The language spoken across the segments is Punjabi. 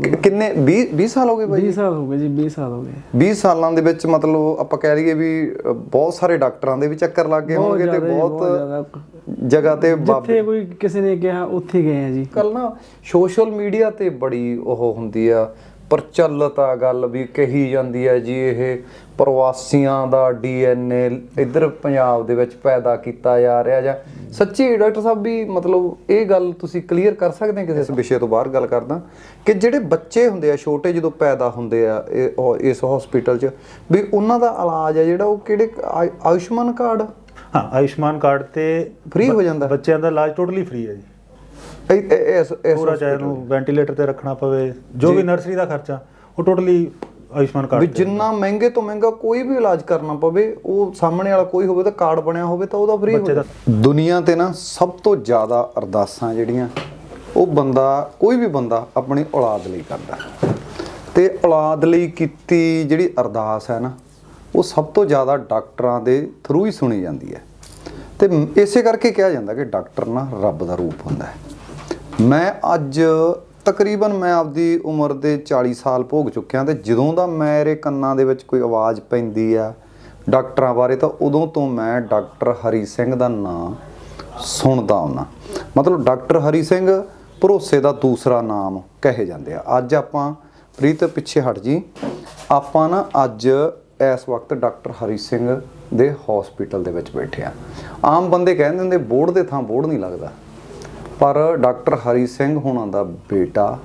ਕਿੰਨੇ 20 20 ਸਾਲ ਹੋ ਗਏ ਬਾਈ? 20 ਸਾਲ ਹੋ ਗਏ ਜੀ 20 ਸਾਲ ਹੋ ਗਏ। 20 ਸਾਲਾਂ ਦੇ ਵਿੱਚ ਮਤਲਬ ਆਪਾਂ ਕਹਿ ਲਈਏ ਵੀ ਬਹੁਤ ਸਾਰੇ ਡਾਕਟਰਾਂ ਦੇ ਵੀ ਚੱਕਰ ਲੱਗ ਗਏ ਹੋਣਗੇ ਤੇ ਬਹੁਤ। ਜਗ੍ਹਾ ਤੇ ਜਿੱਥੇ ਕੋਈ ਕਿਸੇ ਨੇ ਕਿਹਾ ਉੱਥੇ ਗਏ ਆ ਜੀ। ਕੱਲ ਨਾ ਸੋਸ਼ਲ ਮੀਡੀਆ ਤੇ ਬੜੀ ਉਹ ਹੁੰਦੀ ਆ ਪ੍ਰਚਲਿਤ ਆ ਗੱਲ ਵੀ ਕਹੀ ਜਾਂਦੀ ਹੈ ਜੀ ਇਹ ਪ੍ਰਵਾਸੀਆਂ ਦਾ ਡੀਐਨਏ ਇੱਧਰ ਪੰਜਾਬ ਦੇ ਵਿੱਚ ਪੈਦਾ ਕੀਤਾ ਜਾ ਰਿਹਾ ਜਾਂ ਸੱਚੀ ਡਾਕਟਰ ਸਾਹਿਬ ਵੀ ਮਤਲਬ ਇਹ ਗੱਲ ਤੁਸੀਂ ਕਲੀਅਰ ਕਰ ਸਕਦੇ ਹੋ ਕਿਸੇ ਇਸ ਵਿਸ਼ੇ ਤੋਂ ਬਾਹਰ ਗੱਲ ਕਰਦਾ ਕਿ ਜਿਹੜੇ ਬੱਚੇ ਹੁੰਦੇ ਆ ਛੋਟੇ ਜਦੋਂ ਪੈਦਾ ਹੁੰਦੇ ਆ ਇਸ ਹਸਪੀਟਲ 'ਚ ਵੀ ਉਹਨਾਂ ਦਾ ਇਲਾਜ ਆ ਜਿਹੜਾ ਉਹ ਕਿਹੜੇ ਆਯ- ਆਯੁਸ਼ਮਾਨ ਕਾਰਡ ਹਾਂ ਆਯੁਸ਼ਮਾਨ ਕਾਰਡ ਤੇ Free ਹੋ ਜਾਂਦਾ? ਬੱਚਿਆਂ ਦਾ ਇਲਾਜ ਟੋਟਲੀ ਫ੍ਰੀ ਹੈ ਜੀ ਇਸ ਇਸ ਪੂਰਾ ਚਾਹੇ ਉਹਨੂੰ ਵੈਂਟੀਲੇਟਰ ਤੇ ਰੱਖਣਾ ਪਵੇ ਜੋ ਵੀ ਨਰਸਰੀ ਦਾ ਖਰਚਾ ਉਹ ਟੋਟਲੀ ਆਯੁਸ਼ਮਾਨ ਵੀ ਕਾਰਡ ਤੇ ਜਿੰਨਾ ਮਹਿੰਗੇ ਤੋਂ ਮਹਿੰਗਾ ਕੋਈ ਵੀ ਇਲਾਜ ਕਰਨਾ ਪਵੇ ਉਹ ਸਾਹਮਣੇ ਵਾਲਾ ਕੋਈ ਹੋਵੇ ਤਾਂ ਕਾਰਡ ਬਣਿਆ ਹੋਵੇ ਤਾਂ ਉਹਦਾ ਫ੍ਰੀ ਹੋ ਦੁਨੀਆ ਤੇ ਨਾ ਸਭ ਤੋਂ ਜ਼ਿਆਦਾ ਅਰਦਾਸਾਂ ਜਿਹੜੀਆਂ ਉਹ ਬੰਦਾ ਕੋਈ ਵੀ ਬੰਦਾ ਆਪਣੀ ਔਲਾਦ ਲਈ ਕਰਦਾ। ਤੇ ਔਲਾਦ ਲਈ ਕੀਤੀ ਜਿਹੜੀ ਅਰਦਾਸ ਹੈ ਨਾ ਉਹ ਸਭ ਤੋਂ ਜ਼ਿਆਦਾ ਡਾਕਟਰਾਂ ਦੇ ਥਰੂ ਹੀ ਸੁਣੀ ਜਾਂਦੀ ਹੈ। ਤੇ ਇਸੇ ਕਰਕੇ ਕਿਹਾ ਜਾਂਦਾ ਕਿ ਡਾਕਟਰ ਨਾ ਰੱਬ ਦਾ ਰੂਪ ਹੁੰਦਾ ਹੈ। ਮੈਂ ਅੱਜ ਤਕਰੀਬਨ ਮੈਂ ਆਪਦੀ ਉਮਰ ਦੇ 40 ਸਾਲ ਭੋਗ ਚੁੱਕਿਆ ਤੇ ਜਦੋਂ ਦਾ ਮੇਰੇ ਕੰਨਾਂ ਦੇ ਵਿੱਚ ਕੋਈ ਆਵਾਜ਼ ਪੈਂਦੀ ਆ ਡਾਕਟਰਾਂ ਬਾਰੇ ਤਾਂ ਉਦੋਂ ਤੋਂ ਮੈਂ ਡਾਕਟਰ ਹਰੀ ਸਿੰਘ ਦਾ ਨਾਮ ਸੁਣਦਾ ਹੁੰਨਾ। ਮਤਲਬ ਡਾਕਟਰ ਹਰੀ ਸਿੰਘ ਭਰੋਸੇ ਦਾ ਦੂਸਰਾ ਨਾਮ ਕਹੇ ਜਾਂਦੇ ਆ। ਅੱਜ ਆਪਾਂ ਪ੍ਰੀਤ ਪਿੱਛੇ ਹਟ ਜੀ। ਆਪਾਂ ਨਾ ਅੱਜ ਇਸ ਵਕਤ ਡਾਕਟਰ ਹਰੀ ਸਿੰਘ ਦੇ ਹਸਪੀਟਲ ਦੇ ਵਿੱਚ ਬੈਠੇ ਆ। ਆਮ ਬੰਦੇ ਕਹਿੰਦੇ ਹੁੰਦੇ ਬੋਰਡ ਦੇ ਥਾਂ ਬੋਰਡ ਨਹੀਂ ਲੱਗਦਾ। ਪਰ ਡਾਕਟਰ ਹਰੀ ਸਿੰਘ ਹੋਣਾ ਦਾ ਬੇਟਾ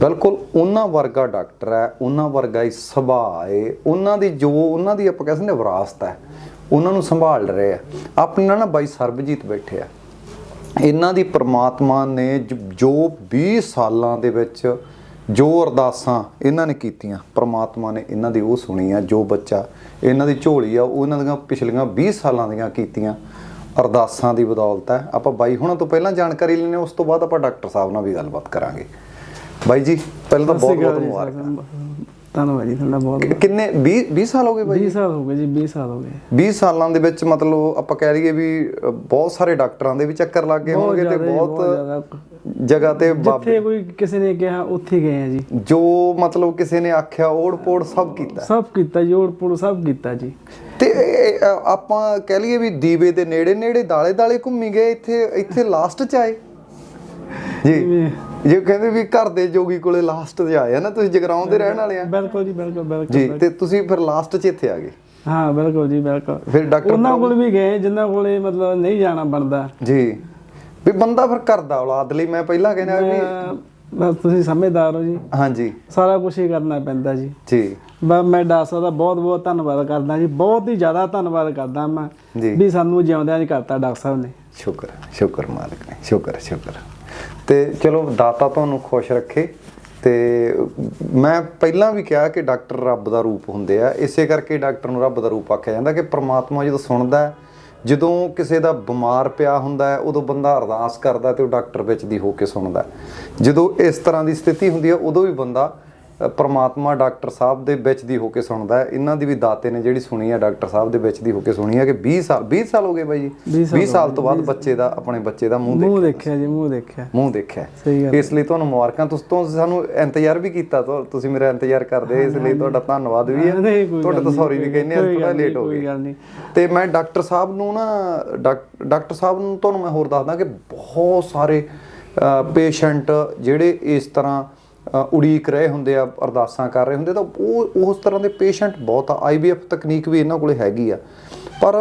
ਬਿਲਕੁਲ ਉਹਨਾਂ ਵਰਗਾ ਡਾਕਟਰ ਹੈ, ਉਹਨਾਂ ਵਰਗਾ ਹੀ ਸੁਭਾਅ ਹੈ, ਉਹਨਾਂ ਦੀ ਜੋ ਉਹਨਾਂ ਦੀ ਆਪਾਂ ਕਹਿੰਦੇ ਨੇ ਵਿਰਾਸਤ ਹੈ, ਉਹਨਾਂ ਨੂੰ ਸੰਭਾਲ ਰਹੇ ਆ। ਆਪਣੇ ਨਾਲ ਨਾ ਬਾਈ ਸਰਬਜੀਤ ਬੈਠੇ ਆ। ਇਹਨਾਂ ਦੀ ਪ੍ਰਮਾਤਮਾ ਨੇ ਜੋ 20 ਸਾਲਾਂ ਦੇ ਵਿੱਚ ਜੋ ਅਰਦਾਸਾਂ ਇਹਨਾਂ ਨੇ ਕੀਤੀਆਂ, ਪ੍ਰਮਾਤਮਾ ਨੇ ਇਹਨਾਂ ਦੀ ਉਹ ਸੁਣੀ ਆ, ਜੋ ਬੱਚਾ ਇਹਨਾਂ ਦੀ ਝੋਲੀ ਆ, ਉਹ ਇਹਨਾਂ ਦੀਆਂ ਪਿਛਲੀਆਂ 20 ਸਾਲਾਂ ਦੀਆਂ ਕੀਤੀਆਂ। ਅਰਦਾਸਾਂ ਦੀ ਬਦੌਲਤ ਹੈ। ਆਪਾਂ ਬਾਈ ਹੁਣਾਂ ਤੋਂ ਪਹਿਲਾਂ ਜਾਣਕਾਰੀ ਲੈਣੇ ਉਸ ਤੋਂ ਬਾਅਦ ਆਪਾਂ ਡਾਕਟਰ ਸਾਹਿਬ ਨਾਲ ਵੀ ਗੱਲਬਾਤ ਕਰਾਂਗੇ। ਬਾਈ ਜੀ ਪਹਿਲਾਂ ਤਾਂ ਬਹੁਤ ਬਹੁਤ ਮੁਬਾਰਕਾਂ। ਧੰਨਵਾਦ ਜੀ ਤੁਹਾਡਾ ਬਹੁਤ। ਕਿੰਨੇ 20 20 ਸਾਲ ਹੋ ਗਏ ਬਾਈ 20 ਸਾਲ ਹੋ ਗਏ ਜੀ 20 ਸਾਲ ਹੋ ਗਏ। 20 ਸਾਲਾਂ ਦੇ ਵਿੱਚ ਮਤਲਬ ਆਪਾਂ ਕਹਿ ਲਈਏ ਵੀ ਬਹੁਤ ਸਾਰੇ ਡਾਕਟਰਾਂ ਦੇ ਵੀ ਚੱਕਰ ਲੱਗ ਗਏ ਹੋਣਗੇ ਤੇ ਜੀ, ਬਹੁਤ। ਜਗ੍ਹਾ ਤੇ ਜਿੱਥੇ ਕੋਈ ਕਿਸੇ ਨੇ ਕਿਹਾ ਉੱਥੇ ਗਏ ਆ ਜੀ। ਜੋ ਮਤਲਬ ਕਿਸੇ ਨੇ ਆਖਿਆ ਓੜ ਪੋੜ ਸਭ ਕੀਤਾ। ਸਭ ਕੀਤਾ ਜੋੜ ਪੁੜ ਸਭ ਕੀਤਾ ਜੀ। ਤੇ ਆਪਾਂ ਕਹਿ ਲਈਏ ਵੀ ਦੀਵੇ ਦੇ ਨੇੜੇ ਨੇੜੇ ਦਾਲੇ ਦਾਲੇ ਘੁੰਮੀ ਗਏ ਇੱਥੇ ਇੱਥੇ ਲਾਸਟ ਚ ਆਏ। ਜੀ। ਜੇ ਕਹਿੰਦੇ ਵੀ ਘਰ ਦੇ ਜੋਗੀ ਕੋਲੇ ਲਾਸਟ ਤੇ ਆਏ ਆ ਨਾ ਤੁਸੀਂ ਜਗਰਾਉਂ ਦੇ ਰਹਿਣ ਵਾਲੇ ਆ। ਬਿਲਕੁਲ ਜੀ ਬਿਲਕੁਲ ਬਿਲਕੁਲ ਜੀ ਤੇ ਤੁਸੀਂ ਫਿਰ ਲਾਸਟ ਚ ਇੱਥੇ ਆ ਗਏ। ਹਾਂ ਬਿਲਕੁਲ ਜੀ ਬਿਲਕੁਲ। ਫਿਰ ਡਾਕਟਰ ਉਹਨਾਂ ਕੋਲ ਵੀ ਗਏ ਜਿਨ੍ਹਾਂ ਕੋਲੇ ਮਤਲਬ ਨਹੀਂ ਜਾਣਾ ਬਣਦਾ। ਜੀ। ਵੀ ਬੰਦਾ ਫਿਰ ਕਰਦਾ ਔਲਾਦ ਲਈ ਮੈਂ ਪਹਿਲਾਂ ਕਹਿੰਦਾ ਵੀ ਬਸ ਤੁਸੀਂ ਸਮਝਦਾਰ ਹੋ ਜੀ। ਹਾਂਜੀ। ਸਾਰਾ ਕੁਝ ਹੀ ਕਰਨਾ ਪੈਂਦਾ ਜੀ। ਜੀ। ਬਸ ਮੈਂ ਡਾਕਟਰ ਦਾ ਬਹੁਤ ਬਹੁਤ ਧੰਨਵਾਦ ਕਰਦਾ ਜੀ। ਬਹੁਤ ਹੀ ਜ਼ਿਆਦਾ ਧੰਨਵਾਦ ਕਰਦਾ ਮੈਂ। ਵੀ ਸਾਨੂੰ ਜਿਉਂਦਿਆਂ ਚ ਕਰਤਾ ਡਾਕਟਰ ਸਾਹਿਬ ਨੇ। ਸ਼ੁਕਰ ਹੈ, ਸ਼ੁਕਰ ਮਾਲਕ ਨੇ ਸ਼ੁਕਰ ਹੈ, ਸ਼ੁਕਰ। ਹੈ। ਤੇ ਚਲੋ ਦਾਤਾ ਤੁਹਾਨੂੰ ਖੁਸ਼ ਰੱਖੇ ਤੇ ਮੈਂ ਪਹਿਲਾਂ ਵੀ ਕਿਹਾ ਕਿ ਡਾਕਟਰ ਰੱਬ ਦਾ ਰੂਪ ਹੁੰਦੇ ਆ, ਇਸੇ ਕਰਕੇ ਡਾਕਟਰ ਨੂੰ ਰੱਬ ਦਾ ਰੂਪ ਆਖਿਆ ਜਾਂਦਾ ਕਿ ਪ੍ਰਮਾਤਮਾ ਜਦੋਂ ਸੁਣਦਾ ਜਦੋਂ ਕਿਸੇ ਦਾ ਬਿਮਾਰ ਪਿਆ ਹੁੰਦਾ ਹੈ, ਉਦੋਂ ਬੰਦਾ ਅਰਦਾਸ ਕਰਦਾ ਤੇ ਉਹ ਡਾਕਟਰ ਵਿੱਚ ਦੀ ਹੋ ਕੇ ਸੁਣਦਾ ਜਦੋਂ ਇਸ ਤਰ੍ਹਾਂ ਦੀ ਸਥਿਤੀ ਹੁੰਦੀ ਹੈ, ਉਦੋਂ ਵੀ ਬੰਦਾ ਪ੍ਰਮਾਤਮਾ ਡਾਕਟਰ ਸਾਹਿਬ ਦੇ ਵਿੱਚ ਦੀ ਹੋ ਕੇ ਸੁਣਦਾ ਇਹਨਾਂ ਦੀ ਵੀ ਦਾਤੇ ਨੇ ਜਿਹੜੀ ਸੁਣੀ ਹੈ ਡਾਕਟਰ ਸਾਹਿਬ ਦੇ ਵਿੱਚ ਦੀ ਹੋ ਕੇ ਸੁਣੀ ਹੈ ਕਿ 20 ਸਾਲ 20 ਸਾਲ ਹੋ ਗਏ ਬਾਈ ਜੀ। 20 ਸਾਲ 20 ਸਾਲ ਤੋਂ ਬਾਅਦ ਬੱਚੇ ਦਾ ਆਪਣੇ ਬੱਚੇ ਦਾ ਮੂੰਹ ਮੂੰਹ ਦੇਖ ਦੇਖਿਆ ਜੀ ਮੂੰਹ ਦੇਖਿਆ। ਮੂੰਹ ਦੇਖਿਆ। ਇਸ ਲਈ ਤੁਹਾਨੂੰ ਮੁਬਾਰਕਾਂ। ਤੁਸੀਂ ਤੋਂ ਸਾਨੂੰ ਇੰਤਜ਼ਾਰ ਵੀ ਕੀਤਾ ਤੁਸੀਂ ਮੇਰਾ ਇੰਤਜ਼ਾਰ ਕਰਦੇ ਇਸ ਲਈ ਤੁਹਾਡਾ ਧੰਨਵਾਦ ਵੀ ਹੈ। ਤੁਹਾਡੇ ਤੋਂ ਸੌਰੀ ਵੀ ਕਹਿੰਦੇ ਆ ਥੋੜਾ ਲੇਟ ਹੋ ਗਏ। ਤੇ ਮੈਂ ਡਾਕਟਰ ਸਾਹਿਬ ਨੂੰ ਨਾ ਡਾਕ- ਡਾਕਟਰ ਸਾਹਿਬ ਨੂੰ ਤੁਹਾਨੂੰ ਮੈਂ ਹੋਰ ਦੱਸਦਾ ਕਿ ਬਹੁਤ ਸਾਰੇ ਪੇਸ਼ੈਂਟ ਜਿਹੜੇ ਇਸ ਤਰ੍ਹਾਂ ਉਡੀਕ ਰਹੇ ਹੁੰਦੇ ਆ, ਅਰਦਾਸਾਂ ਕਰ ਰਹੇ ਹੁੰਦੇ ਤਾਂ ਉਹ, ਉਸ ਤਰ੍ਹਾਂ ਦੇ ਪੇਸ਼ੈਂਟ ਬਹੁਤ ਆ। ਆਈਵੀਐਫ ਤਕਨੀਕ ਵੀ ਇਹਨਾਂ ਕੋਲੇ ਹੈਗੀ ਆ। ਪਰ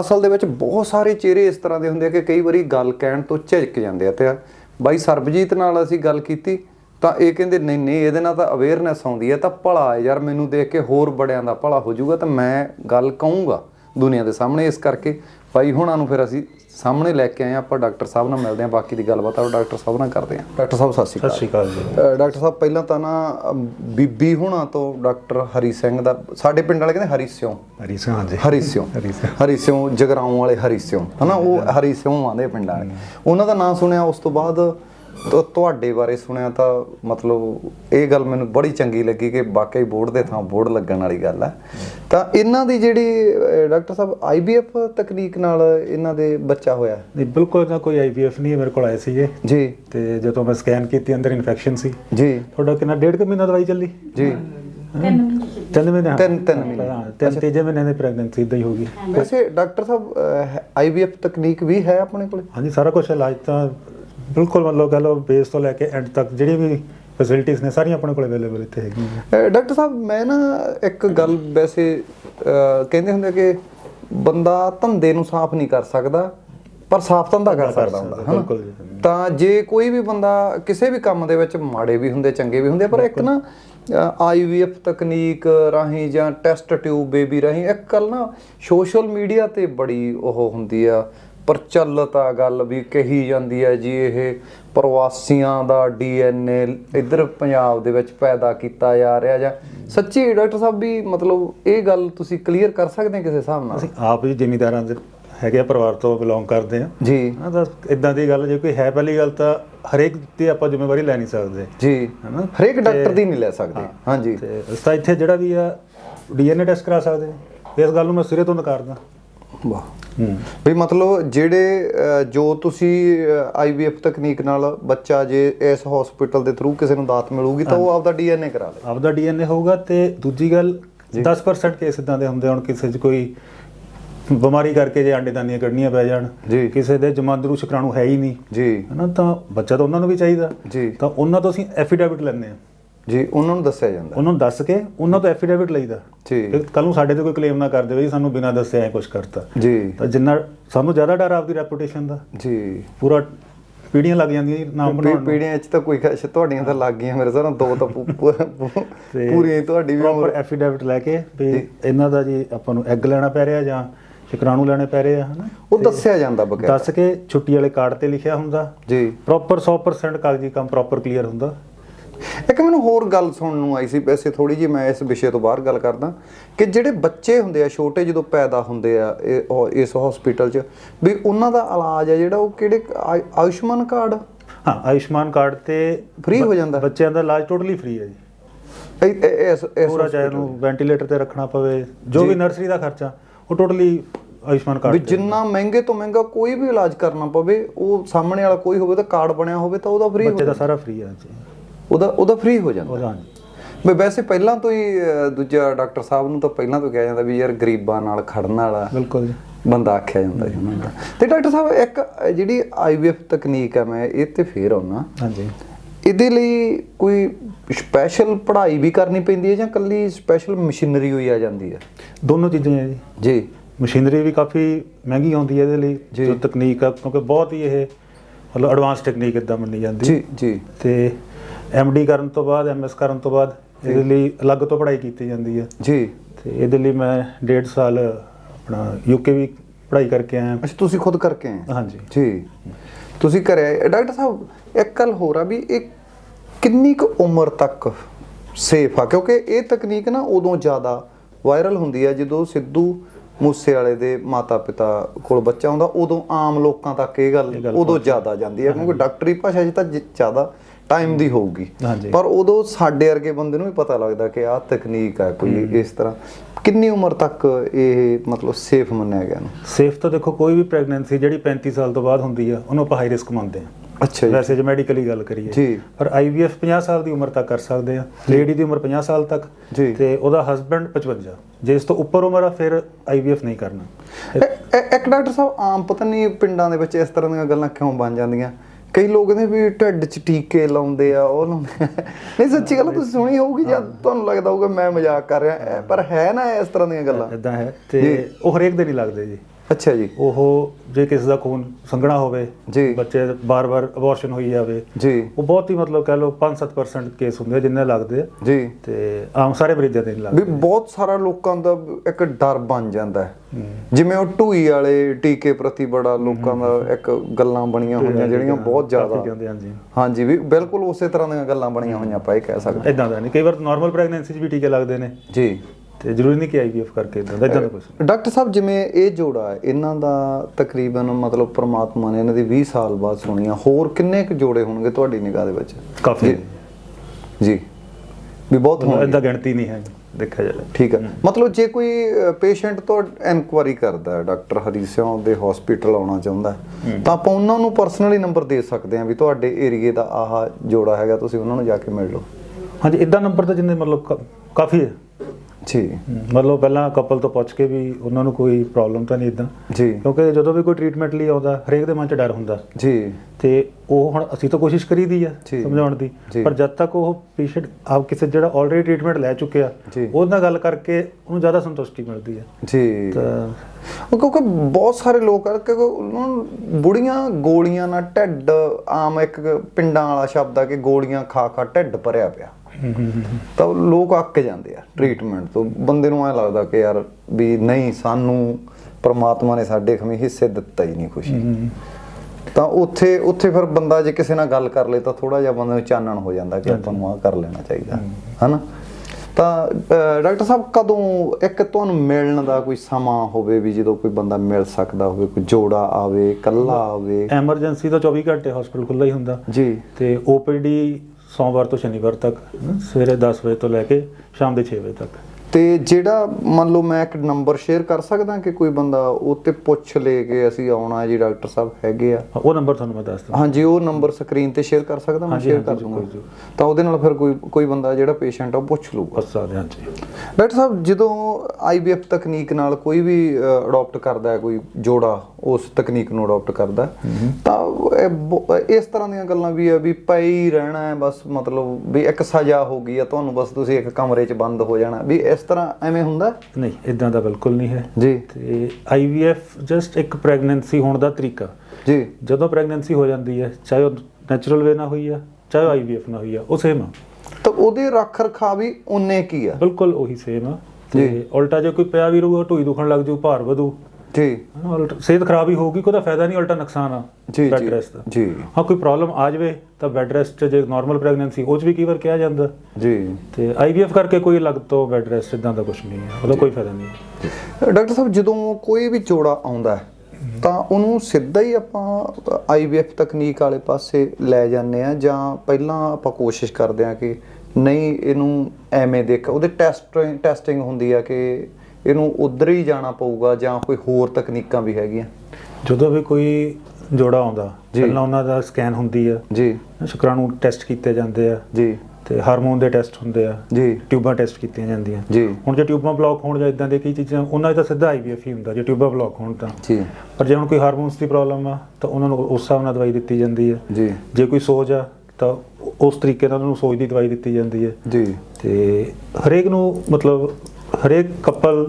ਅਸਲ ਦੇ ਵਿੱਚ ਬਹੁਤ ਸਾਰੇ ਚਿਹਰੇ ਇਸ ਤਰ੍ਹਾਂ ਦੇ ਹੁੰਦੇ ਆ ਕਿ ਕਈ ਵਾਰੀ ਗੱਲ ਕਹਿਣ ਤੋਂ ਝਿਜਕ ਜਾਂਦੇ ਆ ਤੇ ਬਾਈ ਸਰਬਜੀਤ ਨਾਲ ਅਸੀਂ ਗੱਲ ਕੀਤੀ, ਤਾਂ ਇਹ ਕਹਿੰਦੇ, ਨਹੀਂ ਨਹੀਂ, ਇਹਦੇ ਨਾਲ ਤਾਂ ਅਵੇਅਰਨੈਸ ਆਉਂਦੀ ਹੈ ਤਾਂ ਭਲਾ ਹੈ ਯਾਰ, ਮੈਨੂੰ ਦੇਖ ਕੇ ਹੋਰ ਬੜਿਆਂ ਦਾ ਭਲਾ ਹੋ ਜਾਊਗਾ, ਤਾਂ ਮੈਂ ਗੱਲ ਕਹੂੰਗਾ ਦੁਨੀਆ ਦੇ ਸਾਹਮਣੇ। ਇਸ ਕਰਕੇ ਭਾਈ ਹੁਣਾਂ ਨੂੰ ਫਿਰ ਅਸੀਂ ਸਾਹਮਣੇ ਲੈ ਕੇ ਆਏ ਹਾਂ। ਆਪਾਂ ਡਾਕਟਰ ਸਾਹਿਬ ਨਾਲ ਮਿਲਦੇ ਹਾਂ ਬਾਕੀ ਦੀ ਗੱਲਬਾਤ ਆਪਾਂ ਡਾਕਟਰ ਸਾਹਿਬ ਨਾਲ ਕਰਦੇ ਹਾਂ। ਡਾਕਟਰ ਸਾਹਿਬ ਸਤਿ ਸ਼੍ਰੀ ਸਤਿ ਸ਼੍ਰੀ ਅਕਾਲ ਜੀ। ਅਕਾਲ ਡਾਕਟਰ ਸਾਹਿਬ ਪਹਿਲਾਂ ਤਾਂ ਨਾ ਬੀਬੀ ਹੁਣਾਂ ਤੋਂ ਡਾਕਟਰ ਹਰੀ ਸਿੰਘ ਦਾ ਸਾਡੇ ਪਿੰਡ ਵਾਲੇ ਕਹਿੰਦੇ ਹਰੀ ਸਿਉਂ। ਹਰੀ ਸਿੰਘ ਹਾਂਜੀ। ਹਰੀ ਸਿਉਂ। ਹਰੀ ਸਿੰਘ। ਹਰੀ ਸਿਉਂ ਜਗਰਾਉਂ ਵਾਲੇ ਹਰੀ ਸਿਉਂ। ਹਨਾ ਉਹ ਹਰੀ ਸਿਉਂ ਆਂਦੇ ਪਿੰਡਾਂ ਵਾਲੇ। ਉਹਨਾਂ ਦਾ ਨਾਮ ਸੁਣਿਆ ਉਸ ਤੋਂ ਬਾਅਦ ਤੋ ਤੁਹਾਡੇ ਬਾਰੇ ਸੁਣਿਆ ਤਾਂ ਮਤਲਬ ਇਹ ਗੱਲ ਮੈਨੂੰ ਬੜੀ ਚੰਗੀ ਲੱਗੀ ਕਿ ਵਾਕਈ ਬੋਰਡ ਦੇ ਥਾਂ ਬੋਰਡ ਲੱਗਣ ਵਾਲੀ ਗੱਲ ਹੈ। ਤਾਂ ਇਹਨਾਂ ਦੀ ਜਿਹੜੀ ਡਾਕਟਰ ਸਾਹਿਬ ਆਈਬੀਐਫ ਤਕਨੀਕ ਨਾਲ ਇਹਨਾਂ ਦੇ ਬੱਚਾ ਹੋਇਆ? ਨਹੀਂ ਬਿਲਕੁਲ ਨਾ ਕੋਈ ਆਈਵੀਐਫ ਨਹੀਂ ਮੇਰੇ ਕੋਲ ਆਏ ਸੀਗੇ। ਜੀ। ਤੇ ਜਦੋਂ ਮੈਂ ਸਕੈਨ ਕੀਤੀ ਅੰਦਰ ਇਨਫੈਕਸ਼ਨ ਸੀ। ਜੀ। ਤੁਹਾਡਾ ਕਿੰਨਾ ਡੇਢ ਕੁ ਮਹੀਨਾ ਦਵਾਈ ਚੱਲੀ? ਜੀ। ਤਿੰਨ ਮਹੀਨੇ। ਤਿੰਨ- ਤਿੰਨ ਮਹੀਨੇ। ਤਿੰਨ ਤੀਜੇ ਮਹੀਨੇ ਦੀ ਪ੍ਰੈਗਨੈਂਸੀ ਇਦਾਂ ਹੀ ਹੋ ਗਈ। ਵੈਸੇ ਡਾਕਟਰ ਸਾਹਿਬ ਆਈਵੀਐਫ ਤਕਨੀਕ ਵੀ ਹੈ ਆਪਣੇ ਕੋਲੇ? ਹਾਂਜੀ ਸਾਰਾ ਕੁਝ ਇਲਾਜ ਤਾਂ ਬਿਲਕੁਲ ਮਤਲਬ ਕਹ ਲਓ ਬੇਸ ਤੋਂ ਲੈ ਕੇ ਐਂਡ ਤੱਕ ਜਿਹੜੀ ਵੀ ਫੈਸਿਲਿਟੀਆਂ ਨੇ ਸਾਰੀਆਂ ਆਪਣੇ ਕੋਲ ਅਵੇਲੇਬਲ ਇੱਥੇ ਹੈਗੀਆਂ ਡਾਕਟਰ ਸਾਹਿਬ ਮੈਂ ਨਾ ਇੱਕ ਗੱਲ ਵੈਸੇ ਕਹਿੰਦੇ ਹੁੰਦੇ ਕਿ ਬੰਦਾ ਧੰਦੇ ਨੂੰ ਸਾਫ਼ ਨਹੀਂ ਕਰ ਸਕਦਾ ਪਰ ਸਾਫ਼ ਧੰਦਾ ਕਰ ਸਕਦਾ ਹੁੰਦਾ ਬਿਲਕੁਲ। ਤਾਂ ਜੇ ਕੋਈ ਵੀ ਬੰਦਾ ਕਿਸੇ ਵੀ ਕੰਮ ਦੇ ਵਿੱਚ ਮਾੜੇ ਵੀ ਹੁੰਦੇ ਚੰਗੇ ਵੀ ਹੁੰਦੇ ਪਰ ਇੱਕ ਨਾ ਆਈਵੀਐਫ ਤਕਨੀਕ ਰਾਹੀਂ ਜਾਂ ਟੈਸਟ ਟਿਊਬ ਬੇਬੀ ਰਾਹੀਂ ਇੱਕ ਗੱਲ ਨਾ ਸੋਸ਼ਲ ਮੀਡੀਆ ਤੇ ਬੜੀ ਉਹ ਹੁੰਦੀ ਆ ਪ੍ਰਚਲਿਤ ਆ ਗੱਲ ਵੀ ਕਹੀ ਜਾਂਦੀ ਹੈ ਜੀ ਇਹ ਪ੍ਰਵਾਸੀਆਂ ਦਾ ਡੀਐਨਏ ਇੱਧਰ ਪੰਜਾਬ ਦੇ ਵਿੱਚ ਪੈਦਾ ਕੀਤਾ ਜਾ ਰਿਹਾ ਜਾਂ ਸੱਚੀ ਡਾਕਟਰ ਸਾਹਿਬ ਵੀ ਮਤਲਬ ਇਹ ਗੱਲ ਤੁਸੀਂ ਕਲੀਅਰ ਕਰ ਸਕਦੇ ਹੋ ਕਿਸੇ ਹਿਸਾਬ ਨਾਲ? ਅਸੀਂ ਆਪ ਵੀ ਜ਼ਿਮੀਂਦਾਰਾਂ ਦੇ ਹੈਗੇ ਆ, ਪਰਿਵਾਰ ਤੋਂ ਬਿਲੋਂਗ ਕਰਦੇ ਆ। ਜੀ। ਹਾਂ ਤਾਂ ਇਦਾਂ ਦੀ ਗੱਲ ਜੇ ਕੋਈ ਹੈ ਪਹਿਲੀ ਗੱਲ ਤਾਂ ਹਰੇਕ ਤੇ ਆਪਾਂ ਜ਼ਿੰਮੇਵਾਰੀ ਲੈ ਨਹੀਂ ਸਕਦੇ। ਜੀ। ਹਨਾ? ਹਰੇਕ ਡਾਕਟਰ ਦੀ ਨਹੀਂ ਲੈ ਸਕਦੇ। ਹਾਂਜੀ। ਤੇ ਇੱਥੇ ਜਿਹੜਾ ਵੀ ਆ ਡੀਐਨਏ ਟੈਸਟ ਕਰਾ ਸਕਦੇ। ਇਸ ਗੱਲ ਨੂੰ ਮੈਂ ਸਿਰੇ ਤੋਂ ਨਕਾਰਦਾ। ਵਾਹ। ਹੂੰ ਵੀ ਮਤਲਬ ਜਿਹੜੇ ਜੋ ਤੁਸੀਂ ਆਈਵੀਐਫ ਤਕਨੀਕ ਨਾਲ ਬੱਚਾ ਜੇ ਇਸ ਹਸਪੀਟਲ ਦੇ ਥਰੂ ਕਿਸੇ ਨੂੰ ਦਾਤ ਮਿਲੂਗੀ ਤਾਂ ਉਹ ਆਪਦਾ ਡੀਐਨਏ ਕਰਾ ਲੇ। ਆਪਦਾ ਡੀਐਨਏ ਹੋਊਗਾ ਤੇ ਦੂਜੀ ਗੱਲ 10% ਕੇਸ ਇਦਾਂ ਦੇ ਹੁੰਦੇ ਹੁਣ ਕਿਸੇ 'ਚ ਕੋਈ ਬਿਮਾਰੀ ਕਰਕੇ ਜੇ ਆਂਡੇਦਾਨੀਆਂ ਕੱਢਣੀਆਂ ਪੈ ਜਾਣ ਜੀ। ਕਿਸੇ ਦੇ ਜਮਾਂਦਰੂ ਸ਼ੁਕਰਾਣੂ ਹੈ ਹੀ ਨਹੀਂ। ਜੀ। ਹਨਾ ਤਾਂ ਬੱਚਾ ਤਾਂ ਉਹਨਾਂ ਨੂੰ ਵੀ ਚਾਹੀਦਾ। ਜੀ। ਤਾਂ ਉਹਨਾਂ ਤੋਂ ਅਸੀਂ ਐਫੀਡੇਵਿਟ ਲੈਂਦੇ ਆ ਜੀ ਉਹਨਾਂ ਨੂੰ ਦੱਸਿਆ ਜਾਂਦਾ। ਉਹਨਾਂ ਨੂੰ ਦੱਸ ਕੇ ਉਹਨਾਂ ਤੋਂ ਐਫੀਡੇਵਿਟ ਲਈਦਾ। ਜੀ। ਕੱਲ ਨੂੰ ਸਾਡੇ ਤੇ ਕੋਈ ਕਲੇਮ ਨਾ ਕਰ ਦੇਵੇ ਜੀ ਸਾਨੂੰ ਬਿਨਾਂ ਦੱਸਿਆ ਐ ਕੁਝ ਕਰਤਾ। ਜੀ। ਤਾਂ ਜਿੰਨਾ ਸਾਨੂੰ ਜ਼ਿਆਦਾ ਡਰ ਆਪਦੀ ਰੈਪੂਟੇਸ਼ਨ ਦਾ। ਜੀ। ਪੂਰਾ ਪੀੜੀਆਂ ਲੱਗ ਜਾਂਦੀਆਂ ਜੀ ਨਾਮ ਬਣਾਉਣ ਨੂੰ। ਪੀੜ੍ਹੀਆਂ ਚ ਤਾਂ ਕੋਈ ਖੈਸ਼ ਤੁਹਾਡੀਆਂ ਤਾਂ ਲੱਗ ਗਈਆਂ ਮੇਰੇ ਸਾਹ ਦੋ ਤਾਂ ਪੂਰੀਆਂ ਤੁਹਾਡੀ ਵੀ ਪ੍ਰੋਪਰ ਐਫੀਡੇਵਿਟ ਲੈ ਕੇ ਵੀ ਇਹਨਾਂ ਦਾ ਜੀ ਆਪਾਂ ਨੂੰ ਐਗ ਲੈਣਾ ਪੈ ਰਿਹਾ ਜਾਂ ਸ਼ੁਕਰਾਣੂ ਲੈਣੇ ਪੈ ਰਹੇ ਆ ਹਨਾ? ਉਹ ਦੱਸਿਆ ਜਾਂਦਾ ਬਕਾਇਦਾ। ਦੱਸ ਕੇ ਛੁੱਟੀ ਵਾਲੇ ਕਾਰਡ ਤੇ ਲਿਖਿਆ ਹੁੰਦਾ। ਜੀ। ਪ੍ਰੋਪਰ 100% ਕਾਗਜ਼ੀ ਕੰਮ ਪ੍ਰੋਪਰ ਕਲੀਅਰ ਹੁੰਦਾ। ਇੱਕ ਮੈਨੂੰ ਹੋਰ ਗੱਲ ਸੁਣਨ ਨੂੰ ਆਈ ਸੀ ਵੈਸੇ ਥੋੜੀ ਜਿਹੀ ਮੈਂ ਇਸ ਵਿਸ਼ੇ ਤੋਂ ਬਾਹਰ ਗੱਲ ਕਰਦਾ ਕਿ ਜਿਹੜੇ ਬੱਚੇ ਹੁੰਦੇ ਆ ਛੋਟੇ ਜਦੋਂ ਪੈਦਾ ਹੁੰਦੇ ਆ ਇਸ ਹਸਪੀਟਲ 'ਚ ਵੀ ਉਹਨਾਂ ਦਾ ਇਲਾਜ ਆ ਜਿਹੜਾ ਉਹ ਕਿਹੜੇ ਆਯੁਸ਼ਮਾਨ ਕਾਰਡ? ਹਾਂ ਆਯੁਸ਼ਮਾਨ ਕਾਰਡ ਤੇ Free ਹੋ ਜਾਂਦਾ? ਬੱਚਿਆਂ ਦਾ ਇਲਾਜ ਟੋਟਲੀ ਫ੍ਰੀ ਹੈ ਜੀ। ਇਸ ਇਸ ਪੂਰਾ ਚਾਹੇ ਉਹਨੂੰ ਵੈਂਟੀਲੇਟਰ ਤੇ ਰੱਖਣਾ ਪਵੇ ਜੋ ਵੀ ਨਰਸਰੀ ਦਾ ਖਰਚਾ ਉਹ ਟੋਟਲੀ ਆਯੁਸ਼ਮਾਨ ਵੀ ਕਾਰਡ ਤੇ ਜਿੰਨਾ ਮਹਿੰਗੇ ਤੋਂ ਮਹਿੰਗਾ ਕੋਈ ਵੀ ਇਲਾਜ ਕਰਨਾ ਪਵੇ ਉਹ ਸਾਹਮਣੇ ਵਾਲਾ ਕੋਈ ਹੋਵੇ ਤਾਂ ਕਾਰਡ ਬਣਿਆ ਹੋਵੇ ਤਾਂ ਉਹਦਾ ਫ੍ਰੀ ਬੱਚੇ ਦਾ ਸਾਰਾ ਫ੍ਰੀ ਹੈ ਜੀ। ਉਹਦਾ ਉਹਦਾ ਫ੍ਰੀ ਹੋ ਜਾਂਦਾ। ਵੀ ਵੈਸੇ ਪਹਿਲਾਂ ਤੋਂ ਹੀ ਦੂਜਾ ਡਾਕਟਰ ਸਾਹਿਬ ਨੂੰ ਤਾਂ ਪਹਿਲਾਂ ਤੋਂ ਕਿਹਾ ਜਾਂਦਾ ਵੀ ਯਾਰ ਗਰੀਬਾਂ ਨਾਲ ਖੜਨ ਵਾਲਾ ਬਿਲਕੁਲ ਜੀ। ਬੰਦਾ ਆਖਿਆ ਜਾਂਦਾ ਜੀ ਉਹਨਾਂ ਦਾ। ਤੇ ਡਾਕਟਰ ਸਾਹਿਬ ਇੱਕ ਜਿਹੜੀ ਆਈਵੀਐਫ ਤਕਨੀਕ ਹੈ ਮੈਂ ਇਹ ਤੇ ਫੇਰ ਆਉਣਾ ਹਾਂਜੀ। ਇਹਦੇ ਲਈ ਕੋਈ ਸਪੈਸ਼ਲ ਪੜ੍ਹਾਈ ਵੀ ਕਰਨੀ ਪੈਂਦੀ ਹੈ ਜਾਂ ਕੱਲੀ ਸਪੈਸ਼ਲ ਮਸ਼ੀਨਰੀ ਹੋਈ ਆ ਜਾਂਦੀ ਹੈ? ਦੋਨੋਂ ਚੀਜ਼ਾਂ ਹੈ ਜੀ। ਜੀ। ਮਸ਼ੀਨਰੀ ਵੀ ਕਾਫੀ ਮਹਿੰਗੀ ਆਉਂਦੀ ਹੈ ਇਹਦੇ ਲਈ ਜੀ। ਜੋ ਤਕਨੀਕ ਆ ਕਿਉਂਕਿ ਬਹੁਤ ਹੀ ਇਹ ਮਤਲਬ ਐਡਵਾਂਸ ਟੈਕਨੀਕ ਇਦਾਂ ਮੰਨੀ ਜਾਂਦੀ। ਜੀ ਜੀ। ਤੇ ਐਮਡੀ ਕਰਨ ਤੋਂ ਬਾਅਦ ਐਮਐਸ ਕਰਨ ਤੋਂ ਬਾਅਦ ਇਹਦੇ ਲਈ ਅਲੱਗ ਤੋਂ ਪੜ੍ਹਾਈ ਕੀਤੀ ਜਾਂਦੀ ਹੈ। ਜੀ। ਤੇ ਇਹਦੇ ਲਈ ਮੈਂ ਡੇਢ ਸਾਲ ਆਪਣਾ ਯੂਕੇ ਵੀ ਪੜ੍ਹਾਈ ਕਰਕੇ ਆਇਆ। ਅੱਛਾ ਤੁਸੀਂ ਖੁਦ ਕਰਕੇ ਆਏ? ਹਾਂਜੀ। ਜੀ। ਤੁਸੀਂ ਕਰਿਆ ਡਾਕਟਰ ਸਾਹਿਬ ਇੱਕ ਗੱਲ ਹੋਰ ਆ ਵੀ ਇਹ ਕਿੰਨੀ ਕੁ ਉਮਰ ਤੱਕ ਸੇਫ ਆ? ਕਿਉਂਕਿ ਇਹ ਤਕਨੀਕ ਨਾ ਉਦੋਂ ਜ਼ਿਆਦਾ ਵਾਇਰਲ ਹੁੰਦੀ ਹੈ ਜਦੋਂ ਸਿੱਧੂ ਮੂਸੇ ਵਾਲੇ ਦੇ ਮਾਤਾ ਪਿਤਾ ਕੋਲ ਬੱਚਾ ਹੁੰਦਾ ਉਦੋਂ ਆਮ ਲੋਕਾਂ ਤੱਕ ਇਹ ਗੱਲ ਉਦੋਂ ਜ਼ਿਆਦਾ ਜਾਂਦੀ ਹੈ ਕਿਉਂਕਿ ਡਾਕਟਰੀ ਭਾਸ਼ਾ 'ਚ ਤਾਂ ਜ਼ਿਆਦਾ ਟਾਈਮ ਦੀ ਹੋਊਗੀ। ਪਰ ਉਦੋਂ ਸਾਡੇ ਵਰਗੇ ਬੰਦੇ ਨੂੰ ਵੀ ਪਤਾ ਲੱਗਦਾ ਕਿ ਆਹ ਤਕਨੀਕ ਹੈ ਕੋਈ ਇਸ ਤਰ੍ਹਾਂ। ਕਿੰਨੀ ਉਮਰ ਤੱਕ ਇਹ ਮਤਲਬ ਸੇਫ ਮੰਨਿਆ ਗਿਆ ਨੂੰ ਸੇਫ ਤਾਂ ਦੇਖੋ ਕੋਈ ਵੀ ਪ੍ਰੈਗਨੈਂਸੀ ਜਿਹੜੀ 35 ਸਾਲ ਤੋਂ ਬਾਅਦ ਹੁੰਦੀ ਆ ਉਹਨੂੰ ਆਪਾਂ ਹਾਈ ਰਿਸਕ ਮੰਨਦੇ ਆ। ਅੱਛਾ ਜੀ। ਵੈਸੇ ਜੇ ਮੈਡੀਕਲੀ ਗੱਲ ਕਰੀਏ। ਜੀ। ਪਰ ਆਈਵੀਐਫ 50 ਸਾਲ ਦੀ ਉਮਰ ਤੱਕ ਕਰ ਸਕਦੇ ਆ। ਲੇਡੀ ਦੀ ਉਮਰ 50 ਸਾਲ ਤੱਕ। ਤੇ ਉਹਦਾ ਹਸਬੰਡ 55 ਜੇ ਇਸ ਤੋਂ ਉੱਪਰ ਉਮਰ ਆ ਫਿਰ ਆਈਵੀਐਫ ਨਹੀਂ ਕਰਨਾ। ਇੱਕ ਡਾਕਟਰ ਸਾਹਿਬ ਆਮ ਪਤਾ ਨਹੀਂ ਪਿੰਡਾਂ ਦੇ ਵਿੱਚ ਇਸ ਤਰ੍ਹਾਂ ਦੀਆਂ ਗੱਲਾਂ ਕਿਉਂ ਬਣ ਜਾਂਦੀਆਂ? ਕਈ ਲੋਕ ਕਹਿੰਦੇ ਵੀ ਢਿੱਡ 'ਚ ਟੀਕੇ ਲਾਉਂਦੇ ਆ ਉਹ ਲਾਉਂਦੇ। ਨਹੀਂ ਸੱਚੀ ਗੱਲ ਤੁਸੀਂ ਸੁਣੀ ਹੋਊਗੀ ਜਾਂ ਤੁਹਾਨੂੰ ਲੱਗਦਾ ਹੋਊਗਾ ਮੈਂ ਮਜ਼ਾਕ ਕਰ ਰਿਹਾ। ਪਰ ਹੈ ਨਾ ਇਸ ਤਰ੍ਹਾਂ ਦੀਆਂ ਗੱਲਾਂ? ਇਦਾਂ ਹੈ ਤੇ ਉਹ ਹਰੇਕ ਦੇ ਨਹੀਂ ਲੱਗਦੇ ਜੀ। ਅੱਛਾ ਜੀ। ਉਹ ਜੇ ਕਿਸੇ ਦਾ ਖੂਨ ਸੰਘਣਾ ਹੋਵੇ ਜੀ। ਬੱਚੇ ਬਾਰ-ਬਾਰ ਅਬੋਰਸ਼ਨ ਹੋਈ ਜਾਵੇ ਜੀ। ਉਹ ਬਹੁਤ ਹੀ ਮਤਲਬ ਕਹਿ ਲਓ 5-7% ਕੇਸ ਹੁੰਦੇ ਜਿੰਨੇ ਲੱਗਦੇ ਆ। ਜੀ। ਤੇ ਆਮ ਸਾਰੇ ਮਰੀਜ਼ਾਂ ਦੇ ਨਹੀਂ ਵੀ ਲੱਗਦੇ ਬਹੁਤ ਸਾਰਾ ਲੋਕਾਂ ਦਾ ਇੱਕ ਡਰ ਬਣ ਜਾਂਦਾ ਹੈ। ਜਿਵੇਂ ਉਹ ਢੂਈ ਵਾਲੇ ਟੀਕੇ ਪ੍ਰਤੀ ਬੜਾ ਲੋਕਾਂ ਦਾ ਇੱਕ ਗੱਲਾਂ ਬਣੀਆਂ ਹੋਈਆਂ ਜਿਹੜੀਆਂ ਬਹੁਤ ਜ਼ਿਆਦਾ। ਹਾਂਜੀ। ਹਾਂਜੀ ਵੀ ਬਿਲਕੁਲ ਉਸੇ ਤਰ੍ਹਾਂ ਦੀਆਂ ਗੱਲਾਂ ਬਣੀਆਂ ਹੋਈਆਂ ਆਪਾਂ ਇਹ ਕਹਿ ਸਕਦੇ ਇਦਾਂ ਦਾ ਨਹੀਂ ਕਈ ਵਾਰ ਨਾਰਮਲ ਪ੍ਰੈਗਨੈਂਸੀ 'ਚ ਵੀ ਟੀਕੇ ਲੱਗਦੇ ਨੇ। ਜੀ। ਤੇ ਜ਼ਰੂਰੀ ਨਹੀਂ ਕਿ ਆਈਵੀਐਫ ਕਰਕੇ ਇਦਾਂ ਦਾ ਇਦਾਂ ਦਾ ਕੁਝ ਡਾਕਟਰ ਸਾਹਿਬ ਜਿਵੇਂ ਇਹ ਜੋੜਾ ਹੈ ਇਹਨਾਂ ਦਾ ਤਕਰੀਬਨ ਮਤਲਬ ਪ੍ਰਮਾਤਮਾ ਨੇ ਇਹਨਾਂ ਦੀ 20 ਸਾਲ ਬਾਅਦ ਸੁਣੀਆਂ। ਹੋਰ ਕਿੰਨੇ ਕੁ ਜੋੜੇ ਹੋਣਗੇ ਤੁਹਾਡੀ ਨਿਗਾਹ ਦੇ ਵਿੱਚ? ਕਾਫੀ। ਜੀ। ਵੀ ਬਹੁਤ ਹੋਣਗੇ। ਇਦਾਂ ਗਿਣਤੀ ਨਹੀਂ ਹੈ ਦੇਖਿਆ ਜਾਏ ਠੀਕ ਹੈ। ਮਤਲਬ ਜੇ ਕੋਈ ਪੇਸ਼ੈਂਟ ਤੋਂ ਇਨਕੁਆਰੀ ਕਰਦਾ ਹੈ ਡਾਕਟਰ ਹਰੀ ਸਿੰਘ ਦੇ ਹਸਪੀਟਲ ਆਉਣਾ ਚਾਹੁੰਦਾ ਤਾਂ ਆਪਾਂ ਉਹਨਾਂ ਨੂੰ ਪਰਸਨਲੀ ਨੰਬਰ ਦੇ ਸਕਦੇ ਹਾਂ ਵੀ ਤੁਹਾਡੇ ਏਰੀਏ ਦਾ ਆਹ ਜੋੜਾ ਹੈਗਾ ਤੁਸੀਂ ਉਹਨਾਂ ਨੂੰ ਜਾ ਕੇ ਮਿਲ ਲਓ। ਹਾਂਜੀ ਇਦਾਂ ਨੰਬਰ ਤਾਂ ਜਿੰਨੇ ਮਤਲਬ ਕਾਫੀ ਹੈ। ਜੀ। ਮਤਲਬ ਪਹਿਲਾਂ ਕਪਲ ਤੋਂ ਪੁੱਛ ਕੇ ਵੀ ਉਹਨਾਂ ਨੂੰ ਕੋਈ ਪ੍ਰੋਬਲਮ ਤਾਂ ਨਹੀਂ ਇਦਾਂ ਜੀ। ਕਿਉਂਕਿ ਜਦੋਂ ਵੀ ਕੋਈ ਟ੍ਰੀਟਮੈਂਟ ਲਈ ਆਉਂਦਾ ਹਰੇਕ ਦੇ ਮਨ 'ਚ ਡਰ ਹੁੰਦਾ। ਜੀ। ਤੇ ਉਹ ਹੁਣ ਅਸੀਂ ਤਾਂ ਕੋਸ਼ਿਸ਼ ਕਰੀਦੀ ਆ। ਸਮਝਾਉਣ ਦੀ। ਪਰ ਜਦ ਤੱਕ ਉਹ ਪੇਸ਼ੈਂਟ ਆਪ ਕਿਸੇ ਜਿਹੜਾ ਆਲਰੇਡੀ ਟ੍ਰੀਟਮੈਂਟ ਲੈ ਚੁੱਕਿਆ। ਉਹਦੇ ਨਾਲ ਗੱਲ ਕਰਕੇ ਉਹਨੂੰ ਜ਼ਿਆਦਾ ਸੰਤੁਸ਼ਟੀ ਮਿਲਦੀ ਹੈ ਜੀ। ਤਾਂ ਉਹ ਕਿਉਂਕਿ ਬਹੁਤ ਸਾਰੇ ਲੋਕ ਆ ਕਿ ਉਹਨਾਂ ਨੂੰ ਬੁੜੀਆਂ ਗੋਲੀਆਂ ਨਾਲ ਢਿੱਡ ਆਮ ਇੱਕ ਪਿੰਡਾਂ ਵਾਲਾ ਸ਼ਬਦ ਆ ਕਿ ਗੋਲੀਆਂ ਖਾ ਖਾ ਢਿੱਡ ਭਰਿਆ ਪਿਆ। ਤਾਂ ਲੋਕ ਅੱਕ ਜਾਂਦੇ ਆ ਟ੍ਰੀਟਮੈਂਟ ਤੋਂ। ਬੰਦੇ ਨੂੰ ਐ ਲੱਗਦਾ ਕਿ ਯਾਰ ਵੀ ਨਹੀਂ ਸਾਨੂੰ ਪ੍ਰਮਾਤਮਾ ਨੇ ਸਾਡੇ ਖਮੀ ਹਿੱਸੇ ਦਿੱਤਾ ਹੀ ਨਹੀਂ ਖੁਸ਼ੀ। ਤਾਂ ਉੱਥੇ ਉੱਥੇ ਫਿਰ ਬੰਦਾ ਜੇ ਕਿਸੇ ਨਾਲ ਗੱਲ ਕਰ ਲੇ ਤਾਂ ਥੋੜਾ ਜਿਹਾ ਬੰਦੇ ਨੂੰ ਚਾਨਣ ਹੋ ਜਾਂਦਾ ਕਿ ਆਪਾਂ ਨੂੰ ਆਹ ਕਰ ਲੈਣਾ ਚਾਹੀਦਾ। ਹਨਾ? ਤਾਂ ਡਾਕਟਰ ਸਾਹਿਬ ਕਦੋਂ ਇੱਕ ਤੁਹਾਨੂੰ ਮਿਲਣ ਦਾ ਕੋਈ ਸਮਾਂ ਹੋਵੇ ਵੀ ਜਦੋਂ ਕੋਈ ਬੰਦਾ ਮਿਲ ਸਕਦਾ ਹੋਵੇ ਕੋਈ ਜੋੜਾ ਆਵੇ ਇਕੱਲਾ ਆਵੇ? ਐਮਰਜੈਂਸੀ ਤਾਂ 24 ਘੰਟੇ ਹਸਪੀਟਲ ਖੁੱਲ੍ਹਾ ਹੀ ਹੁੰਦਾ। ਜੀ। ਤੇ ਓਪੀਡੀ ਸੋਮਵਾਰ ਤੋਂ ਸ਼ਨੀਵਾਰ ਤੱਕ ਸਵੇਰੇ 10 ਵਜੇ ਤੋਂ ਲੈ ਕੇ ਸ਼ਾਮ ਦੇ 6 ਵਜੇ ਤੱਕ। ਤੇ ਜਿਹੜਾ ਮੰਨ ਲਓ ਮੈਂ ਇੱਕ ਨੰਬਰ ਸ਼ੇਅਰ ਕਰ ਸਕਦਾ ਕਿ ਕੋਈ ਬੰਦਾ ਉਹ ਤੇ ਪੁੱਛ ਲੇ ਕਿ ਅਸੀਂ ਆਉਣਾ ਜੀ ਡਾਕਟਰ ਸਾਹਿਬ ਹੈਗੇ ਆ। ਉਹ ਨੰਬਰ ਤੁਹਾਨੂੰ ਮੈਂ ਦੱਸ ਦਿੰਦਾ। ਹਾਂਜੀ ਉਹ ਨੰਬਰ ਸਕਰੀਨ ਤੇ ਸ਼ੇਅਰ ਕਰ ਸਕਦਾ ਮੈਂ ਹਾਂਜੀ, ਸ਼ੇਅਰ ਕਰ ਹਾਂਜੀ, ਦੂੰਗਾ ਤਾਂ ਉਹਦੇ ਨਾਲ ਫਿਰ ਕੋਈ ਕੋਈ ਬੰਦਾ ਜਿਹੜਾ ਪੇਸ਼ੈਂਟ ਆ ਉਹ ਪੁੱਛ ਲੂਗਾ ਪੁੱਛ ਸਕਦੇ ਹਾਂ ਜੀ ਡਾਕਟਰ ਸਾਹਿਬ ਜਦੋਂ ਆਈਵੀਐਫ ਤਕਨੀਕ ਨਾਲ ਕੋਈ ਵੀ ਅਡਾਪਟ ਕਰਦਾ ਹੈ ਕੋਈ ਜੋੜਾ ਉਸ ਤਕਨੀਕ ਨੂੰ ਅਡਾਪਟ ਕਰਦਾ ਤਾਂ ਇਸ ਤਰ੍ਹਾਂ ਦੀਆਂ ਗੱਲਾਂ ਵੀ ਆ ਵੀ ਪਈ ਰਹਿਣਾ ਹੈ ਬਸ ਮਤਲਬ ਵੀ ਇੱਕ ਸਜ਼ਾ ਹੋ ਗਈ ਆ ਤੁਹਾਨੂੰ ਬਸ ਤੁਸੀਂ ਇੱਕ ਕਮਰੇ 'ਚ ਬੰਦ ਹੋ ਜਾਣਾ ਵੀ ਇਸ ਤਰ੍ਹਾਂ ਐਵੇਂ ਹੁੰਦਾ ਨਹੀਂ ਇਦਾਂ ਦਾ ਬਿਲਕੁਲ ਨਹੀਂ ਹੈ। ਜੀ। ਤੇ ਆਈਵੀਐਫ ਜਸਟ ਇੱਕ ਪ੍ਰੈਗਨੈਂਸੀ ਹੋਣ ਦਾ ਤਰੀਕਾ। ਜੀ। ਜਦੋਂ ਪ੍ਰੈਗਨੈਂਸੀ ਹੋ ਜਾਂਦੀ ਹੈ ਚਾਹੇ ਉਹ ਨੈਚੁਰਲ ਵੇ ਨਾਲ ਹੋਈ ਆ ਚਾਹੇ ਆਈਵੀਐਫ ਨਾਲ ਹੋਈ ਆ ਉਹ ਸੇਮ ਆ। ਤਾਂ ਉਹਦੇ ਰੱਖ ਰਖਾ ਵੀ ਉਨੇ ਕੀ ਆ? ਬਿਲਕੁਲ ਉਹੀ ਸੇਮ ਆ। ਤੇ ਉਲਟਾ ਜੇ ਕੋਈ ਪਿਆ ਵੀ ਰਹੂਗਾ ਢੂਈ ਦੁਖਣ ਲੱਗ ਜੂ ਭਾਰ ਵਧੂ। ਜੀ। ਸਿਹਤ ਖਰਾਬ ਹੀ ਹੋਊਗੀ ਕੋਈ ਤਾਂ ਫਾਇਦਾ ਨਹੀਂ ਉਲਟਾ ਨੁਕਸਾਨ ਆ ਜੀ ਬੈੱਡ ਰੈਸਟ ਦਾ। ਜੀ। ਹਾਂ ਕੋਈ ਪ੍ਰੋਬਲਮ ਆ ਜਾਵੇ ਤਾਂ ਬੈੱਡ ਰੈਸਟ ਜੇ ਨਾਰਮਲ ਪ੍ਰੈਗਨੈਂਸੀ ਉਹ ਚ ਵੀ ਕਈ ਵਾਰ ਕਿਹਾ ਜਾਂਦਾ। ਜੀ। ਤੇ ਆਈਵੀਐਫ ਕਰਕੇ ਕੋਈ ਅਲੱਗ ਤੋਂ ਬੈੱਡ ਰੈਸਟ ਇਦਾਂ ਦਾ ਕੁਝ ਨਹੀਂ ਹੈ ਉਹਦਾ ਕੋਈ ਫਾਇਦਾ ਨਹੀਂ ਡਾਕਟਰ ਸਾਹਿਬ ਜਦੋਂ ਕੋਈ ਵੀ ਜੋੜਾ ਆਉਂਦਾ ਹੈ ਤਾਂ ਉਹਨੂੰ ਸਿੱਧਾ ਹੀ ਆਪਾਂ ਆਈਵੀਐਫ ਤਕਨੀਕ ਵਾਲੇ ਪਾਸੇ ਲੈ ਜਾਂਦੇ ਆ ਜਾਂ ਪਹਿਲਾਂ ਆਪਾਂ ਕੋਸ਼ਿਸ਼ ਕਰਦੇ ਆ ਕਿ ਨਹੀਂ ਇਹਨੂੰ ਐਵੇਂ ਦੇਖ ਉਹਦੇ ਟੈਸਟ ਟੈਸਟਿੰਗ ਹੁੰਦੀ ਆ ਕਿ ਇਹਨੂੰ ਉਧਰ ਹੀ ਜਾਣਾ ਪਊਗਾ ਜਾਂ ਕੋਈ ਹੋਰ ਤਕਨੀਕਾਂ ਵੀ ਹੈਗੀਆਂ। ਜਦੋਂ ਵੀ ਕੋਈ ਜੋੜਾ ਆਉਂਦਾ। ਪਹਿਲਾਂ ਉਹਨਾਂ ਦਾ ਸਕੈਨ ਹੁੰਦੀ ਆ। ਜੀ। ਸ਼ੁਕਰਾਣੂ ਟੈਸਟ ਕੀਤੇ ਜਾਂਦੇ ਆ। ਜੀ। ਤੇ ਹਾਰਮੋਨ ਦੇ ਟੈਸਟ ਹੁੰਦੇ ਆ ਜੀ। ਟਿਊਬਾਂ ਟੈਸਟ ਕੀਤੀਆਂ ਜਾਂਦੀਆਂ। ਜੀ। ਹੁਣ ਜੇ ਟਿਊਬਾਂ ਬਲੌਕ ਹੋਣ ਜਾਂ ਇਦਾਂ ਦੇ ਕਈ ਚੀਜ਼ਾਂ ਉਹਨਾਂ 'ਚ ਤਾਂ ਸਿੱਧਾ ਆਈਵੀਐਫ ਹੀ ਹੁੰਦਾ ਜੇ ਟਿਊਬਾਂ ਬਲੌਕ ਹੋਣ ਤਾਂ। ਜੀ। ਪਰ ਜੇ ਹੁਣ ਕੋਈ ਹਾਰਮੋਨਸ ਦੀ ਪ੍ਰੋਬਲਮ ਆ ਤਾਂ ਉਹਨਾਂ ਨੂੰ ਉਸ ਹਿਸਾਬ ਨਾਲ ਦਵਾਈ ਦਿੱਤੀ ਜਾਂਦੀ ਹੈ ਜੀ। ਜੇ ਕੋਈ ਸੋਜ ਆ ਤਾਂ ਉਸ ਤਰੀਕੇ ਨਾਲ ਉਹਨਾਂ ਨੂੰ ਸੋਜ ਦੀ ਦਵਾਈ ਦਿੱਤੀ ਜਾਂਦੀ ਹੈ ਜੀ। ਤੇ ਹਰੇਕ ਨੂੰ ਮਤਲਬ ਹਰੇਕ ਕਪਲ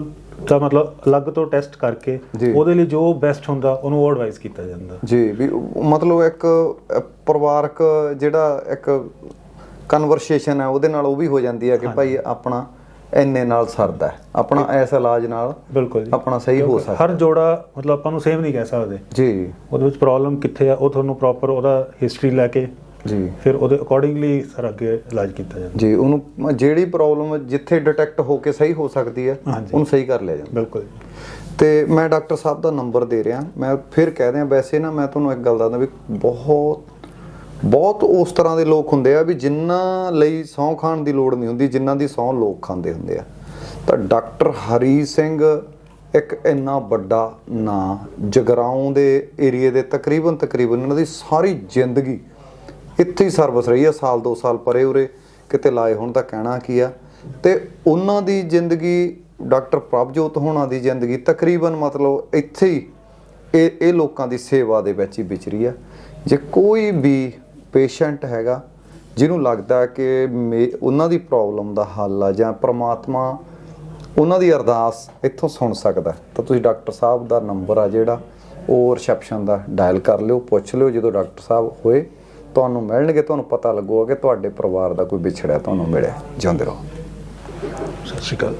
ਦਾ ਮਤਲਬ ਅਲੱਗ ਤੋਂ ਟੈਸਟ ਕਰਕੇ। ਉਹਦੇ ਲਈ ਜੋ ਬੈਸਟ ਹੁੰਦਾ ਉਹਨੂੰ ਉਹ ਐਡਵਾਈਸ ਕੀਤਾ ਜਾਂਦਾ। ਜੀ ਵੀ ਮਤਲਬ ਇੱਕ ਪਰਿਵਾਰਕ ਜਿਹੜਾ ਇੱਕ ਕਨਵਰਸੇਸ਼ਨ ਹੈ ਉਹਦੇ ਨਾਲ ਉਹ ਵੀ ਹੋ ਜਾਂਦੀ ਹੈ ਕਿ ਭਾਈ ਆਪਣਾ ਇੰਨੇ ਨਾਲ ਸਰਦਾ ਹੈ। ਆਪਣਾ ਇਸ ਇਲਾਜ ਨਾਲ ਬਿਲਕੁਲ ਜੀ। ਆਪਣਾ ਸਹੀ ਹੋ ਸਕਦਾ ਹਰ ਜੋੜਾ ਮਤਲਬ ਆਪਾਂ ਨੂੰ ਸੇਮ ਨਹੀਂ ਕਹਿ ਸਕਦੇ। ਜੀ। ਉਹਦੇ ਵਿੱਚ ਪ੍ਰੋਬਲਮ ਕਿੱਥੇ ਆ ਉਹ ਤੁਹਾਨੂੰ ਪ੍ਰੋਪਰ ਉਹਦਾ ਹਿਸਟਰੀ ਲੈ ਕੇ ਜੀ। ਫਿਰ ਉਹਦੇ ਅਕੋਰਡਿੰਗਲੀ ਸਰ ਅੱਗੇ ਇਲਾਜ ਕੀਤਾ ਜਾਂਦਾ। ਜੀ ਉਹਨੂੰ ਜਿਹੜੀ ਪ੍ਰੋਬਲਮ ਜਿੱਥੇ ਡਿਟੈਕਟ ਹੋ ਕੇ ਸਹੀ ਹੋ ਸਕਦੀ ਹੈ। ਉਹਨੂੰ ਸਹੀ ਕਰ ਲਿਆ ਜਾਂਦਾ। ਬਿਲਕੁਲ ਤੇ ਮੈਂ ਡਾਕਟਰ ਸਾਹਿਬ ਦਾ ਨੰਬਰ ਦੇ ਰਿਹਾ। ਮੈਂ ਫਿਰ ਕਹਿ ਦਿਆਂ ਵੈਸੇ ਨਾ ਮੈਂ ਤੁਹਾਨੂੰ ਇੱਕ ਗੱਲ ਦੱਸਦਾ ਵੀ ਬਹੁਤ ਬਹੁਤ ਉਸ ਤਰ੍ਹਾਂ ਦੇ ਲੋਕ ਹੁੰਦੇ ਆ ਵੀ ਜਿਨ੍ਹਾਂ ਲਈ ਸਹੁੰ ਖਾਣ ਦੀ ਲੋੜ ਨਹੀਂ ਹੁੰਦੀ, ਜਿਨ੍ਹਾਂ ਦੀ ਸਹੁੰ ਲੋਕ ਖਾਂਦੇ ਹੁੰਦੇ ਆ। ਤਾਂ ਡਾਕਟਰ ਹਰੀ ਸਿੰਘ ਇੱਕ ਇੰਨਾ ਵੱਡਾ ਨਾਂ, ਜਗਰਾਉਂ ਦੇ ਏਰੀਏ ਦੇ ਤਕਰੀਬਨ ਤਕਰੀਬਨ ਉਹਨਾਂ ਦੀ ਸਾਰੀ ਜ਼ਿੰਦਗੀ ਇੱਥੇ ਹੀ ਸਰਵਿਸ ਰਹੀ ਆ, ਸਾਲ ਦੋ ਸਾਲ ਪਰੇ ਉਰੇ ਕਿਤੇ ਲਾਏ ਹੁਣ ਤਾਂ ਕਹਿਣਾ ਕੀ ਆ। ਤੇ ਉਹਨਾਂ ਦੀ ਜ਼ਿੰਦਗੀ, ਡਾਕਟਰ ਪ੍ਰਭਜੋਤ ਹੋਣਾ ਦੀ ਜ਼ਿੰਦਗੀ ਤਕਰੀਬਨ ਮਤਲਬ ਇੱਥੇ ਹੀ ਇਹ ਇਹ ਲੋਕਾਂ ਦੀ ਸੇਵਾ ਦੇ ਵਿੱਚ ਹੀ ਵਿਚਰੀ ਆ। ਜੇ ਕੋਈ ਵੀ ਪੇਸ਼ੈਂਟ ਹੈਗਾ ਜਿਹਨੂੰ ਲੱਗਦਾ ਕਿ ਮੇ- ਉਹਨਾਂ ਦੀ ਪ੍ਰੋਬਲਮ ਦਾ ਹੱਲ ਆ ਜਾਂ ਪ੍ਰਮਾਤਮਾ ਉਹਨਾਂ ਦੀ ਅਰਦਾਸ ਇੱਥੋਂ ਸੁਣ ਸਕਦਾ ਤਾਂ ਤੁਸੀਂ ਡਾਕਟਰ ਸਾਹਿਬ ਦਾ ਨੰਬਰ ਆ ਜਿਹੜਾ, ਉਹ ਰਿਸੈਪਸ਼ਨ ਦਾ ਡਾਇਲ ਕਰ ਲਿਓ, ਪੁੱਛ ਲਿਓ ਜਦੋਂ ਡਾਕਟਰ ਸਾਹਿਬ ਹੋਏ, ਤੁਹਾਨੂੰ ਮਿਲਣਗੇ, ਤੁਹਾਨੂੰ ਪਤਾ ਲੱਗੂਗਾ ਕਿ ਤੁਹਾਡੇ ਪਰਿਵਾਰ ਦਾ ਕੋਈ ਵਿਛੜਿਆ, ਤੁਹਾਨੂੰ ਮਿਲਿਆ। ਜਿਉਂਦੇ ਰਹੋ। ਸਤਿ ਸ਼੍ਰੀ ਅਕਾਲ।